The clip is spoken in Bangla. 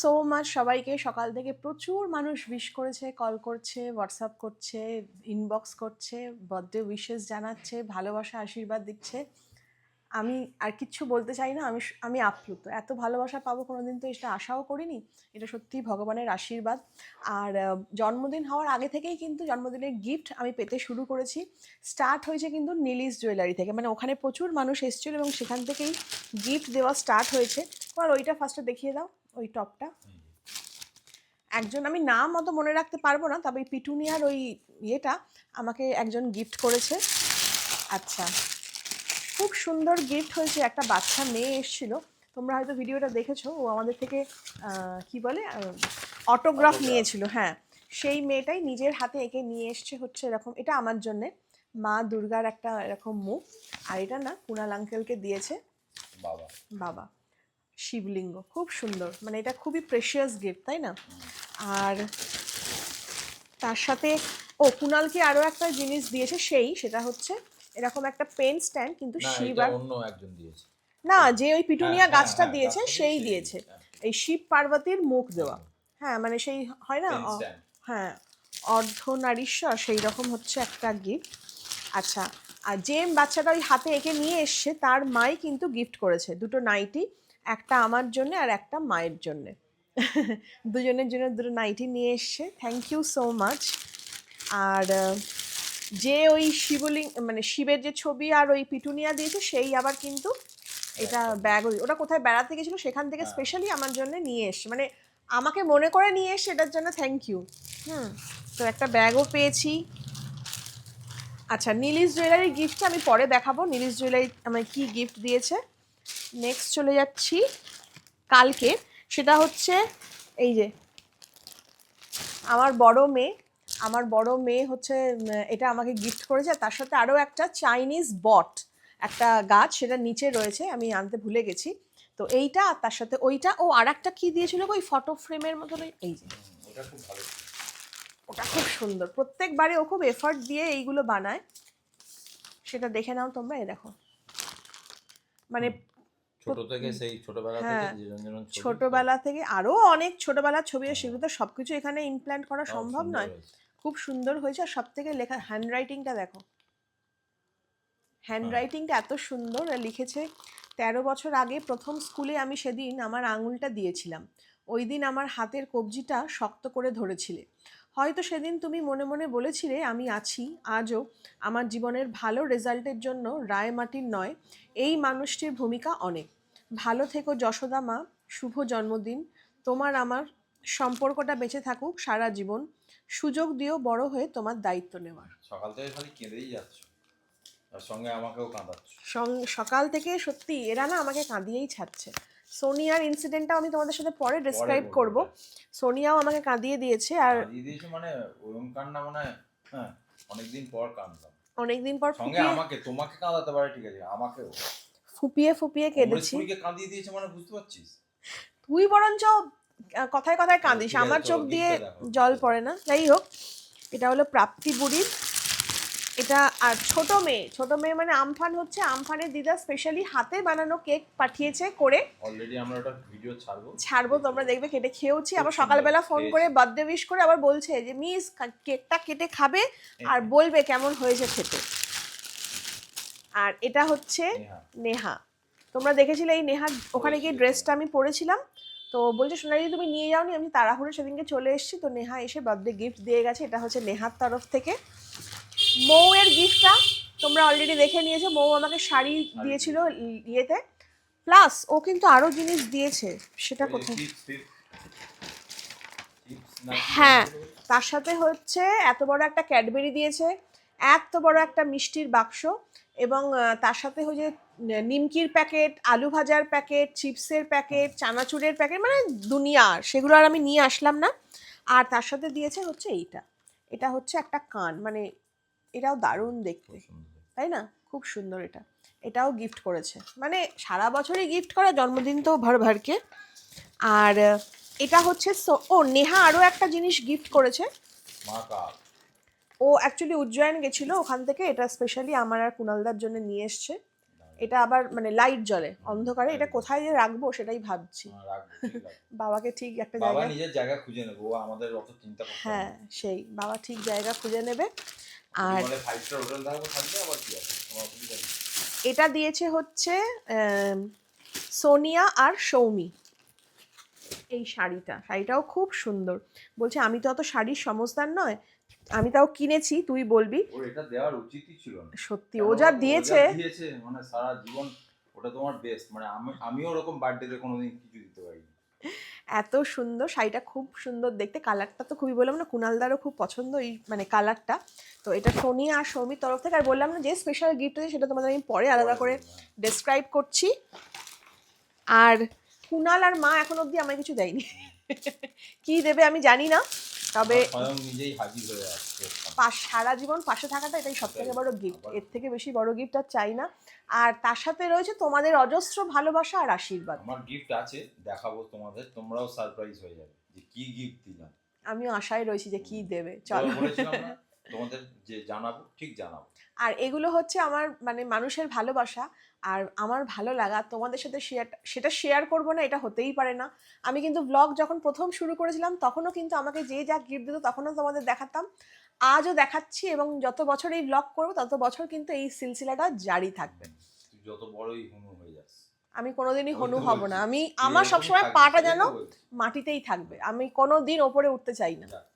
সো মাচ সবাইকে। সকাল থেকে প্রচুর মানুষ উইশ করেছে কল করছে হোয়াটসঅ্যাপ করছে ইনবক্স করছে বার্থডে উইশেস জানাচ্ছে, ভালোবাসা, আশীর্বাদ দিচ্ছে। আমি আর কিচ্ছু বলতে চাই না, আমি আমি আপ্লুত। এত ভালোবাসা পাবো কোনোদিন তো এটা আশাও করিনি, এটা সত্যিই ভগবানের আশীর্বাদ। আর জন্মদিন হওয়ার আগে থেকেই কিন্তু জন্মদিনের গিফট আমি পেতে শুরু করেছি। স্টার্ট হয়েছে কিন্তু নীলিশ জুয়েলারি থেকে মানে ওখানে প্রচুর মানুষ এসেছিল এবং সেখান থেকেই গিফট দেওয়া স্টার্ট হয়েছে। আর ওইটা ফার্স্টে দেখিয়ে দাও, ওই টপটা। একজন, আমি নাম অত মনে রাখতে পারব না, তবে পিটুনিয়ার ওই ইয়েটা আমাকে একজন গিফট করেছে। আচ্ছা। খুব সুন্দর গিফট হয়েছে। একটা বাচ্চা মেয়ে এসেছিল। তোমরা হয়তো ভিডিওটা দেখেছ। ও আমাদের থেকে কি বলে? অটোগ্রাফ নিয়েছিল হ্যাঁ। সেই মেয়েটাই নিজের হাতে এঁকে নিয়ে এসছে হচ্ছে এরকম। এটা আমার জন্যে। মা দুর্গার একটা এরকম মুখ। আর এটা না কুণাল আঙ্কেলকে দিয়েছে। বাবা। বাবা। শিবলিঙ্গ। খুব সুন্দর। মানে এটা খুবই প্রেশিয়াস গিফট তাই না? আর তার সাথে ও কুণালকে আরও একটা জিনিস দিয়েছে সেই সেটা হচ্ছে এরকম একটা পেন স্ট্যান্ড কিন্তু শিব আর অন্য একজন দিয়েছে। না যে ওই পিটুনিয়া হ্যাঁ, হ্যাঁ, গাছটা হ্যাঁ, দিয়েছে সেই দিয়েছে। এই শিব পার্বতীর মুখ দেওয়া। হ্যাঁ মানে সেই হয় না। হ্যাঁ অর্ধনারীশ্বর সেই রকম হচ্ছে একটা গিফট আচ্ছা আর যে বাচ্চাটা ওই হাতে এঁকে নিয়ে এসছে তার মাই কিন্তু গিফট করেছে। দুটো নাইটি একটা আমার জন্য আর একটা মায়ের জন্যে। দুজনের জন্য দুটো নাইটি নিয়ে এসছে। থ্যাংক ইউ সো মাচ আর যে ওই শিবলিং মানে শিবের যে ছবি আর ওই পিটুনিয়া দিয়েছে সেই আবার কিন্তু এটা ব্যাগ ওটা কোথায় বেড়াতে গেছিল সেখান থেকে হ্যাঁ। স্পেশালি আমার জন্য নিয়ে এসছে। মানে আমাকে মনে করে নিয়ে এসছে এটার জন্য থ্যাংক ইউ হুম তো একটা ব্যাগও পেয়েছি। আচ্ছা নীলিশ জুয়েলারি গিফটটা আমি পরে দেখাবো। নীলিশ জুয়েলারি আমায় কি গিফট দিয়েছে? নেক্সট চলে যাচ্ছি কালকে। সেটা হচ্ছে এই যে আমার বড় মেয়ে আমার বড় মেয়ে হচ্ছে এটা আমাকে গিফট করেছে আর তার সাথে আরও একটা চাইনিজ বট একটা গাছ সেটা নিচে রয়েছে আমি আনতে ভুলে গেছি। তো এইটা আর তার সাথে ওইটা ও আর একটা কী দিয়েছিল ওই ফটো ফ্রেমের মতন এই যে। ওটা খুব সুন্দর প্রত্যেকবারে ও খুব এফর্ট দিয়ে এইগুলো বানায়। সেটা দেখে নাও তোমরা এই দেখো। মানে ছোট থেকে সেই ছোটবেলা হ্যাঁ, থেকে ছোটবেলা থেকে আরও অনেক ছোটবেলার ছবি সেগুলো তো সব কিছু এখানে ইমপ্ল্যান্ট করা সম্ভব নয়। খুব সুন্দর হয়েছে। আর সব থেকে লেখা হ্যান্ড রাইটিংটা দেখো। হ্যান্ড রাইটিংটা এত সুন্দর। লিখেছে তেরো বছর আগে প্রথম স্কুলে আমি সেদিন আমার আঙুলটা দিয়েছিলাম। ওই দিন আমার হাতের কবজিটা শক্ত করে ধরেছিলে। হয়তো সেদিন তুমি মনে মনে বলেছিলে আমি আছি আজও আমার জীবনের ভালো রেজাল্টের জন্য রায়মাটির নয়। এই মানুষটির ভূমিকা অনেক। ভালো থেকো যশোদা মা শুভ জন্মদিন। তোমার আমার সম্পর্কটা বেঁচে থাকুক সারা জীবন। সুযোগ দিও বড় হয়ে তোমার দায়িত্ব নেওয়ার। সকাল থেকে খালি কেঁদেই যাচ্ছ। আর সঙ্গে আমাকেও কাঁদাচ্ছ। সকাল থেকে সত্যি এরা না আমাকে কাঁদিয়েই ছাড়ছে। সোনিয়ার ইনসিডেন্টটাও আমি তোমাদের সাথে পরে ডিসক্রাইব করব। সোনিয়াও আমাকে কাঁদিয়ে দিয়েছে আর দিয়েছে মানে ওরম কান্না মানে হ্যাঁ অনেকদিন পর কাঁদলাম। অনেকদিন পর সঙ্গে আমাকে তোমাকে কাঁদাতে পারে ঠিক আছে আমাকেও। ফুপিয়ে ফুপিয়ে কেঁদেছি। কাঁদিয়ে দিয়েছে মানে বুঝতে পারছিস? তুই বরঞ্চ কথায় কথায় কাঁদিস আমার চোখ দিয়ে জল পড়ে না। যাই হোক এটা হলো প্রাপ্তি বুড়ির। এটা আর ছোট মেয়ে ছোট মেয়ে মানে আমফান হচ্ছে আমফানের দিদা স্পেশালি হাতে বানানো কেক পাঠিয়েছে করে। অলরেডি আমরা ওটা ভিডিও ছাড়বো। ছাড়বো তোমরা দেখবে কেটে খেয়েওছি। আবার সকালবেলা ফোন করে বার্থডে উইশ করে আবার বলছে যে মিস কেকটা কেটে খাবে আর বলবে কেমন হয়েছে খেতে। আর এটা হচ্ছে নেহা। নেহা। তোমরা দেখেছিলে এই নেহা ওখানে গিয়ে ড্রেসটা আমি পরেছিলাম। তো বলছে সোনালি তুমি নিয়ে যাওনি আমি তাড়াহুড়ো সেদিনকে চলে এসেছি। তো নেহা এসে বার্থডে গিফট দিয়ে গেছে এটা হচ্ছে নেহার তরফ থেকে। মৌয়ের গিফটটা তোমরা অলরেডি দেখে নিয়েছো মৌ আমাকে শাড়ি দিয়েছিল ইয়েতে। প্লাস ও কিন্তু আরও জিনিস দিয়েছে সেটা কোথায়? হ্যাঁ তার সাথে হচ্ছে এত বড় একটা ক্যাডবেরি দিয়েছে। এত বড় একটা মিষ্টির বাক্স এবং তার সাথে হচ্ছে নিমকির প্যাকেট আলু ভাজার প্যাকেট চিপসের প্যাকেট চানাচুরের প্যাকেট মানে দুনিয়ার সেগুলো আর আমি নিয়ে আসলাম না। আর তার সাথে দিয়েছে হচ্ছে এইটা। এটা হচ্ছে একটা কান মানে এটাও দারুণ দেখতে। তাই না? খুব সুন্দর এটা। এটাও গিফট করেছে। মানে সারা বছরই গিফট করে জন্মদিন তো ভর ভরকে। আর এটা হচ্ছে ও নেহা আরও একটা জিনিস গিফট করেছে। মা কাল। ও অ্যাকচুয়ালি উজ্জয়ন গেছিল ওখান থেকে এটা স্পেশালি আমার আর কুণালদার জন্য নিয়ে এসছে। এটা আবার মানে লাইট জ্বলে অন্ধকারে এটা কোথায় যে রাখব সেটাই ভাবছি। হ্যাঁ। বাবাকে ঠিক একটা বাবা জায়গা নিজের জায়গা খুঁজে নেব ও আমাদের অত চিন্তা করতে হ্যাঁ সেই বাবা ঠিক জায়গা খুঁজে নেবে। আর ফাইভ স্টার হোটেল থাকব থাকবে আবার কি আছে? এটা দিয়েছে হচ্ছে সোনিয়া আর সৌমি। এই শাড়িটা শাড়িটাও খুব সুন্দর। বলছে আমি তো অত শাড়ির সমস্তার নয় আমি তাও কিনেছি তুই বলবি। ওর এটা দেওয়ার উচিতই ছিল না। সত্যি ও যা দিয়েছে। দিয়েছে মানে সারা জীবন ওটা তোমার বেস্ট মানে আমি আমিও ওরকম বার্থডেতে কোনোদিন কিছু দিতে পারিনি। এত সুন্দর শাড়িটা খুব সুন্দর দেখতে। কালারটা তো খুবই বললাম না কুনালদারও খুব পছন্দ এই মানে কালারটা তো এটা সোনি আর সৌমির তরফ থেকে আর বললাম না যে স্পেশাল গিফট আছে সেটা তোমাদের আমি পরে আলাদা করে ডেসক্রাইব করছি। আর কুনাল আর মা এখন অবধি আমায় কিছু দেয়নি। কি দেবে আমি জানি না। তবে নিজেই হাজির হয়ে আসছে। সারা জীবন পাশে থাকাটা এটাই সব থেকে বড় গিফট এর থেকে বেশি বড় গিফট আর চাই না। আর তার সাথে রয়েছে তোমাদের অজস্র ভালোবাসা আর আশীর্বাদ। আমার গিফট আছে দেখাবো তোমাদের তোমরাও সারপ্রাইজ হয়ে যাবে যে কি গিফট দিলাম। আমিও আশায় রয়েছি যে কি দেবে চলো। তোমাদের যে জানাব ঠিক জানাব। আর এগুলো হচ্ছে আমার মানে মানুষের ভালোবাসা আর আমার ভালো লাগা। তোমাদের সাথে শেয়ার সেটা শেয়ার করব না এটা হতেই পারে না। আমি কিন্তু ব্লগ যখন প্রথম শুরু করেছিলাম তখনও কিন্তু আমাকে যে যা গিফট দিত তখনও তোমাদের দেখাতাম। আজও দেখাচ্ছি এবং যত বছর এই ব্লগ করব তত বছর কিন্তু এই সিলসিলাটা জারি থাকবে। যত বড়ই হুনু হয়ে যাস। আমি কোনোদিনই হনু হব না। আমি আমার সবসময় পাটা যেন মাটিতেই থাকবে। আমি কোনোদিন ওপরে উঠতে চাই না।